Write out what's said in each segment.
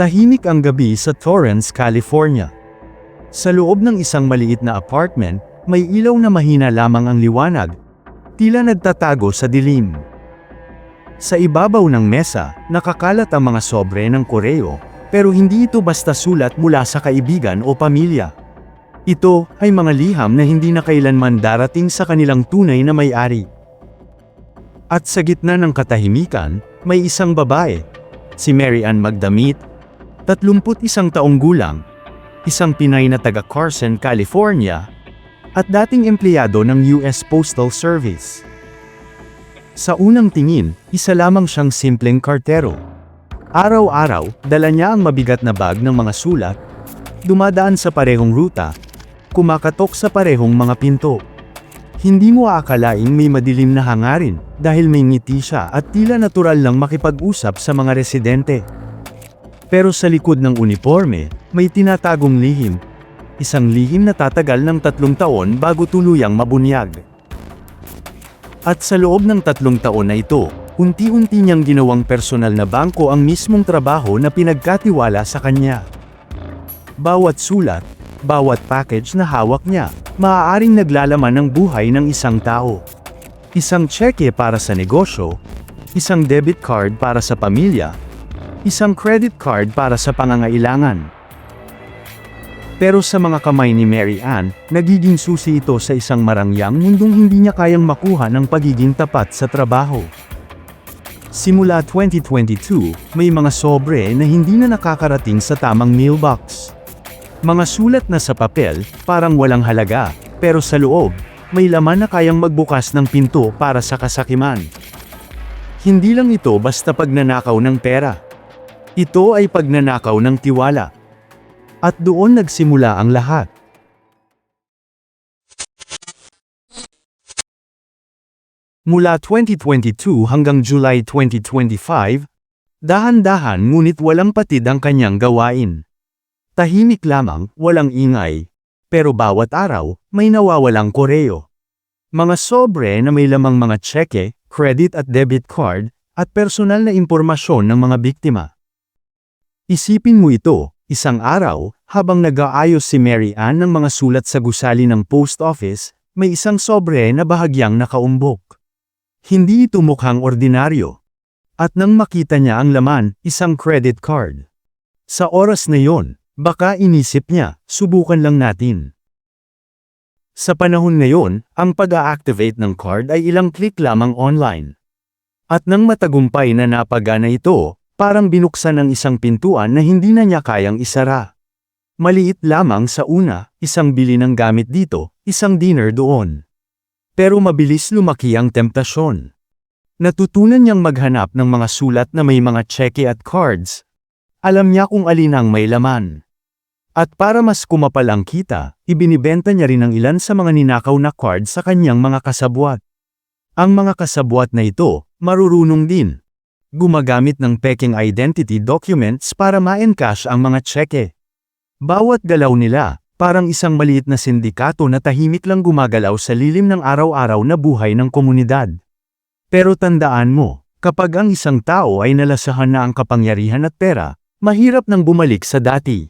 Tahimik ang gabi sa Torrance, California. Sa loob ng isang maliit na apartment, may ilaw na mahina lamang ang liwanag. Tila nagtatago sa dilim. Sa ibabaw ng mesa, nakakalat ang mga sobre ng koreo, pero hindi ito basta sulat mula sa kaibigan o pamilya. Ito ay mga liham na hindi na kailanman darating sa kanilang tunay na may-ari. At sa gitna ng katahimikan, may isang babae, si Mary Ann Magdamit, 31 taong gulang, isang Pinay na taga Carson, California, at dating empleyado ng US Postal Service. Sa unang tingin, isa lamang siyang simpleng kartero. Araw-araw, dala niya ang mabigat na bag ng mga sulat, dumadaan sa parehong ruta, kumakatok sa parehong mga pinto. Hindi mo aakalaing may madilim na hangarin dahil may ngiti siya at tila natural lang makipag-usap sa mga residente. Pero sa likod ng uniforme, may tinatagong lihim. Isang lihim na tatagal ng tatlong taon bago tuluyang mabunyag. At sa loob ng tatlong taon na ito, unti-unti niyang ginawang personal na bangko ang mismong trabaho na pinagkatiwala sa kanya. Bawat sulat, bawat package na hawak niya, maaaring naglalaman ng buhay ng isang tao. Isang cheque para sa negosyo, isang debit card para sa pamilya, isang credit card para sa pangangailangan. Pero sa mga kamay ni Mary Ann, nagiging susi ito sa isang marangyang mundong hindi niya kayang makuha ng pagiging tapat sa trabaho. Simula 2022, may mga sobre na hindi na nakakarating sa tamang mailbox. Mga sulat na sa papel, parang walang halaga, pero sa loob, may laman na kayang magbukas ng pinto para sa kasakiman. Hindi lang ito basta pagnanakaw ng pera. Ito ay pagnanakaw ng tiwala. At doon nagsimula ang lahat. Mula 2022 hanggang July 2025, dahan-dahan ngunit walang patid ang kanyang gawain. Tahimik lamang, walang ingay. Pero bawat araw, may nawawalang koreo. Mga sobre na may lamang mga cheque, credit at debit card, at personal na impormasyon ng mga biktima. Isipin mo ito, isang araw, habang nag-aayos si Mary Ann ng mga sulat sa gusali ng post office, may isang sobre na bahagyang nakaumbok. Hindi ito mukhang ordinaryo. At nang makita niya ang laman, isang credit card. Sa oras na yon, baka inisip niya, subukan lang natin. Sa panahon ngayon, ang pag-a-activate ng card ay ilang click lamang online. At nang matagumpay na napagana ito, parang binuksan ng isang pintuan na hindi na niya kayang isara. Maliit lamang sa una, isang bili ng gamit dito, isang dinner doon. Pero mabilis lumaki ang temptasyon. Natutunan niyang maghanap ng mga sulat na may mga cheque at cards. Alam niya kung alin ang may laman. At para mas kumapal ang kita, ibinibenta niya rin ang ilan sa mga ninakaw na cards sa kanyang mga kasabwat. Ang mga kasabwat na ito, marurunong din. Gumagamit ng peking identity documents para ma-encash ang mga cheque. Bawat galaw nila, parang isang maliit na sindikato na tahimik lang gumagalaw sa lilim ng araw-araw na buhay ng komunidad. Pero tandaan mo, kapag ang isang tao ay nalasahan na ang kapangyarihan at pera, mahirap nang bumalik sa dati.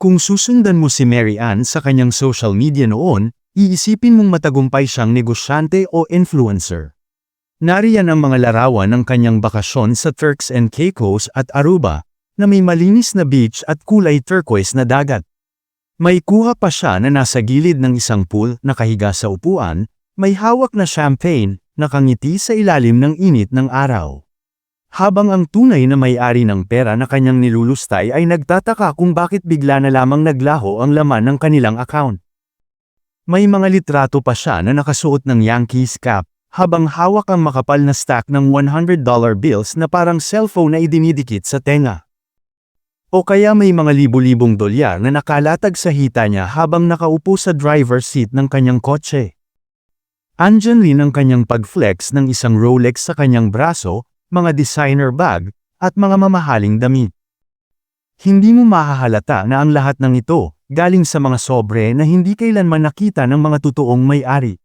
Kung susundan mo si Mary Ann sa kanyang social media noon, iisipin mong matagumpay siyang negosyante o influencer. Nariyan ang mga larawan ng kanyang bakasyon sa Turks and Caicos at Aruba, na may malinis na beach at kulay turquoise na dagat. May kuha pa siya na nasa gilid ng isang pool, nakahiga sa upuan, may hawak na champagne, nakangiti sa ilalim ng init ng araw. Habang ang tunay na may-ari ng pera na kanyang nilulustay ay nagtataka kung bakit bigla na lamang naglaho ang laman ng kanilang account. May mga litrato pa siya na nakasuot ng Yankees cap, habang hawak ang makapal na stack ng $100 bills na parang cellphone na idinidikit sa tenga. O kaya may mga libu-libong dolyar na nakalatag sa hita niya habang nakaupo sa driver's seat ng kanyang kotse. Andyan rin ang kanyang pag-flex ng isang Rolex sa kanyang braso, mga designer bag, at mga mamahaling damit. Hindi mo mahahalata na ang lahat ng ito, galing sa mga sobre na hindi kailanman nakita ng mga totoong may-ari.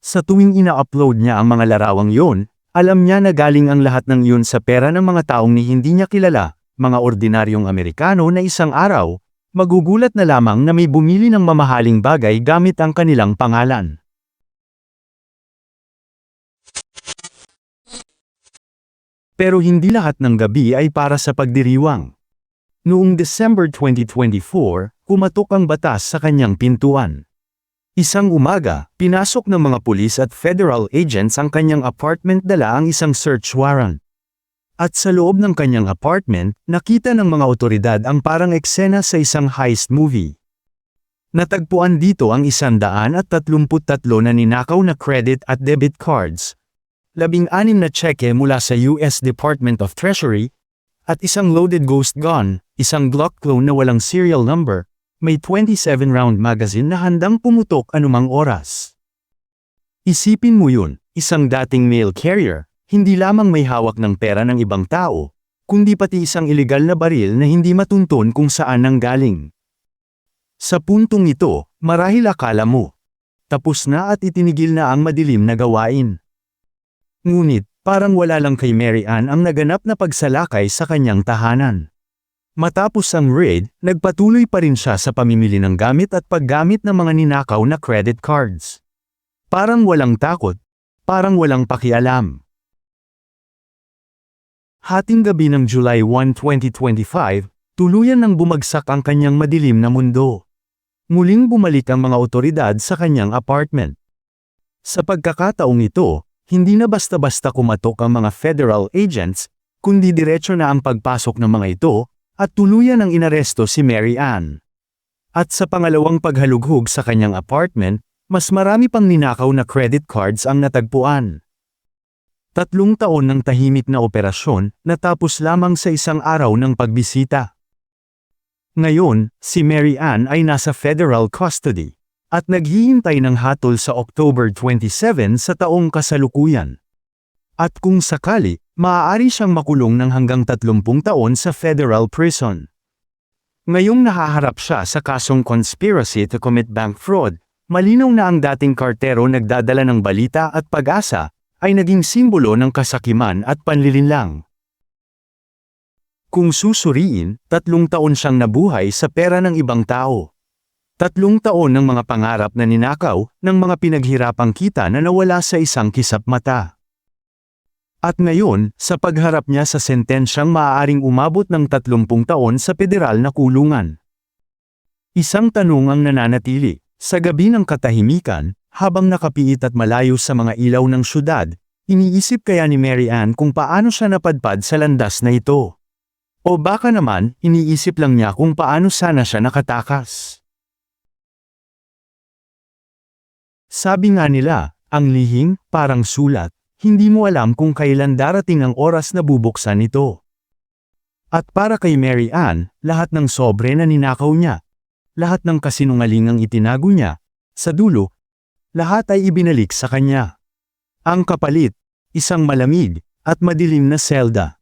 Sa tuwing ina-upload niya ang mga larawang yon, Alam niya na galing ang lahat ng yun sa pera ng mga taong ni hindi niya kilala, mga ordinaryong Amerikano na isang araw, magugulat na lamang na may bumili ng mamahaling bagay gamit ang kanilang pangalan. Pero hindi lahat ng gabi ay para sa pagdiriwang. Noong December 2024, kumatok ang batas sa kanyang pintuan. Isang umaga, pinasok ng mga pulis at federal agents ang kanyang apartment dala ang isang search warrant. At sa loob ng kanyang apartment, nakita ng mga otoridad ang parang eksena sa isang heist movie. Natagpuan dito ang isandaan at tatlumput-tatlo na ninakaw na credit at debit cards, labing-anim na tseke mula sa US Department of Treasury, at isang loaded ghost gun, isang Glock clone na walang serial number, may 27-round magazine na handang pumutok anumang oras. Isipin mo yun, isang dating mail carrier, hindi lamang may hawak ng pera ng ibang tao, kundi pati isang ilegal na baril na hindi matunton kung saan nanggaling. Sa puntong ito, marahil akala mo, tapos na at itinigil na ang madilim na gawain. Ngunit, parang wala lang kay Mary Ann ang naganap na pagsalakay sa kanyang tahanan. Matapos ang raid, nagpatuloy pa rin siya sa pamimili ng gamit at paggamit ng mga ninakaw na credit cards. Parang walang takot, parang walang pakialam. Hating gabi ng July 1, 2025, tuluyan nang bumagsak ang kanyang madilim na mundo. Muling bumalik ang mga otoridad sa kanyang apartment. Sa pagkakataong ito, hindi na basta-basta kumatok ang mga federal agents, kundi diretso na ang pagpasok ng mga ito, at tuluyan ang inaresto si Mary Ann. At sa pangalawang paghalughog sa kanyang apartment, mas marami pang ninakaw na credit cards ang natagpuan. Tatlong taon ng tahimik na operasyon, natapos lamang sa isang araw ng pagbisita. Ngayon, si Mary Ann ay nasa federal custody, at naghihintay ng hatol sa October 27 sa taong kasalukuyan. At kung sakali, maaari siyang makulong ng hanggang 30 taon sa federal prison. Ngayong nahaharap siya sa kasong conspiracy to commit bank fraud, malinaw na ang dating kartero nagdadala ng balita at pag-asa, ay naging simbolo ng kasakiman at panlilinlang. Kung susuriin, tatlong taon siyang nabuhay sa pera ng ibang tao. Tatlong taon ng mga pangarap na ninakaw, ng mga pinaghirapang kita na nawala sa isang kisap mata. At ngayon, sa pagharap niya sa sentensyang maaaring umabot ng 30 taon sa federal na kulungan. Isang tanong ang nananatili, sa gabi ng katahimikan, habang nakapiit at malayo sa mga ilaw ng syudad, iniisip kaya ni Mary Ann kung paano siya napadpad sa landas na ito. O baka naman, iniisip lang niya kung paano sana siya nakatakas. Sabi nga nila, ang lihim, parang sulat, hindi mo alam kung kailan darating ang oras na bubuksan ito. At para kay Mary Ann, lahat ng sobre na ninakaw niya, lahat ng kasinungalingang itinago niya, sa dulo, lahat ay ibinalik sa kanya. Ang kapalit, isang malamig, at madilim na selda.